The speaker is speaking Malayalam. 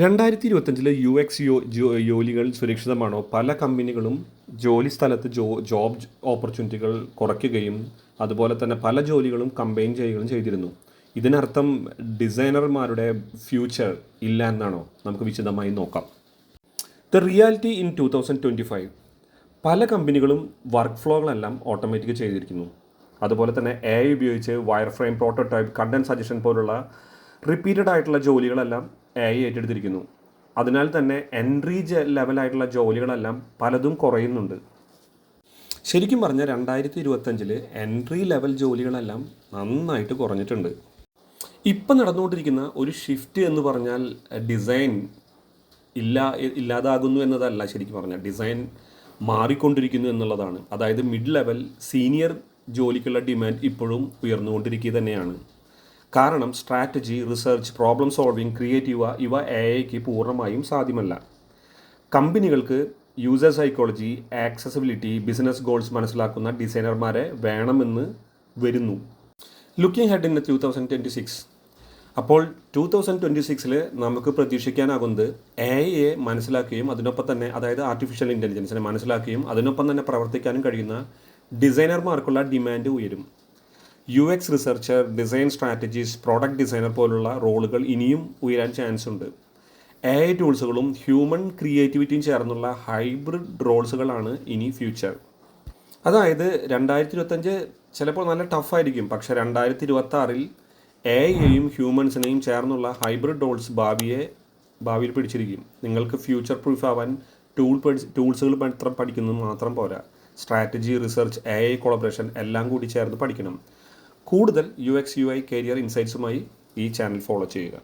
രണ്ടായിരത്തി ഇരുപത്തഞ്ചിലെ യു എക്സ് യോ ജോലികൾ സുരക്ഷിതമാണോ? പല കമ്പനികളും ജോലി സ്ഥലത്ത് ജോ ജോബ് ഓപ്പർച്യൂണിറ്റികൾ കുറയ്ക്കുകയും അതുപോലെ തന്നെ പല ജോലികളും കമ്പൈൻ ചെയ്യുകയും ചെയ്തിരുന്നു. ഇതിനർത്ഥം ഡിസൈനർമാരുടെ ഫ്യൂച്ചർ ഇല്ല എന്നാണോ? നമുക്ക് വിശദമായി നോക്കാം. The reality in two thousand twenty five. പല കമ്പനികളും വർക്ക് ഫ്ലോകളെല്ലാം ഓട്ടോമാറ്റിക് ചെയ്തിരിക്കുന്നു. അതുപോലെ തന്നെ എ ഐ ഉപയോഗിച്ച് wire frame prototype content suggestion പോലുള്ള റിപ്പീറ്റഡ് ആയിട്ടുള്ള ജോലികളെല്ലാം എ ഐ ഏറ്റെടുത്തിരിക്കുന്നു. അതിനാൽ തന്നെ എൻട്രി ലെവലായിട്ടുള്ള ജോലികളെല്ലാം പലതും കുറയുന്നുണ്ട്. ശരിക്കും പറഞ്ഞാൽ രണ്ടായിരത്തി ഇരുപത്തഞ്ചിൽ എൻട്രി ലെവൽ ജോലികളെല്ലാം നന്നായിട്ട് കുറഞ്ഞിട്ടുണ്ട്. ഇപ്പം നടന്നുകൊണ്ടിരിക്കുന്ന ഒരു ഷിഫ്റ്റ് എന്ന് പറഞ്ഞാൽ ഡിസൈൻ ഇല്ല ഇല്ലാതാകുന്നു എന്നതല്ല ശരിക്കും പറഞ്ഞാൽ ഡിസൈൻ മാറിക്കൊണ്ടിരിക്കുന്നു എന്നുള്ളതാണ്. അതായത് മിഡ് ലെവൽ സീനിയർ ജോലിക്കുള്ള ഡിമാൻഡ് ഇപ്പോഴും ഉയർന്നുകൊണ്ടിരിക്കുക തന്നെയാണ്. കാരണം strategy research problem solving creative ഇവ എ ഐക്ക് പൂർണമായും സാധ്യമല്ല. കമ്പനികൾക്ക് user psychology accessibility business goals മനസ്സിലാക്കുന്ന ഡിസൈനർമാരെ വേണമെന്ന് വരുന്നു. Looking head in two thousand twenty six അപ്പോൾ ടു തൗസൻഡ് ട്വന്റി സിക്സിൽ നമുക്ക് പ്രതീക്ഷിക്കാനാകുന്നത് എ ഐയെ മനസ്സിലാക്കുകയും അതിനൊപ്പം തന്നെ അതായത് ആർട്ടിഫിഷ്യൽ ഇന്റലിജൻസിനെ മനസ്സിലാക്കുകയും അതിനൊപ്പം തന്നെ പ്രവർത്തിക്കാനും കഴിയുന്ന ഡിസൈനർമാർക്കുള്ള ഡിമാൻഡ് ഉയരും. U X researcher design strategies product designer പോലുള്ള റോളുകൾ ഇനിയും ഉയരാൻ ചാൻസ് ഉണ്ട്. എ ഐ ടൂൾസുകളും ഹ്യൂമൻ ക്രിയേറ്റിവിറ്റിയും ചേർന്നുള്ള ഹൈബ്രിഡ് റോൾസുകളാണ് ഇനി ഫ്യൂച്ചർ അതായത് രണ്ടായിരത്തി ഇരുപത്തഞ്ച് ചിലപ്പോൾ നല്ല ടഫായിരിക്കും പക്ഷേ രണ്ടായിരത്തി ഇരുപത്തി ആറിൽ എ ഐയെയും ഹ്യൂമൻസിനെയും ചേർന്നുള്ള ഹൈബ്രിഡ് റോൾസ് ഭാവിയെ ഭാവിയിൽ പിടിച്ചിരിക്കും. നിങ്ങൾക്ക് ഫ്യൂച്ചർ പ്രൂഫ് ആവാൻ ടൂൾ ടൂൾസുകൾ മാത്രം പഠിക്കുന്നത് മാത്രം പോരാ. Strategy research A I collaboration എല്ലാം കൂടി ചേർന്ന് പഠിക്കണം. കൂടുതൽ U X U I career ഇൻസൈറ്റ്സുമായി ഈ ചാനൽ ഫോളോ ചെയ്യുക.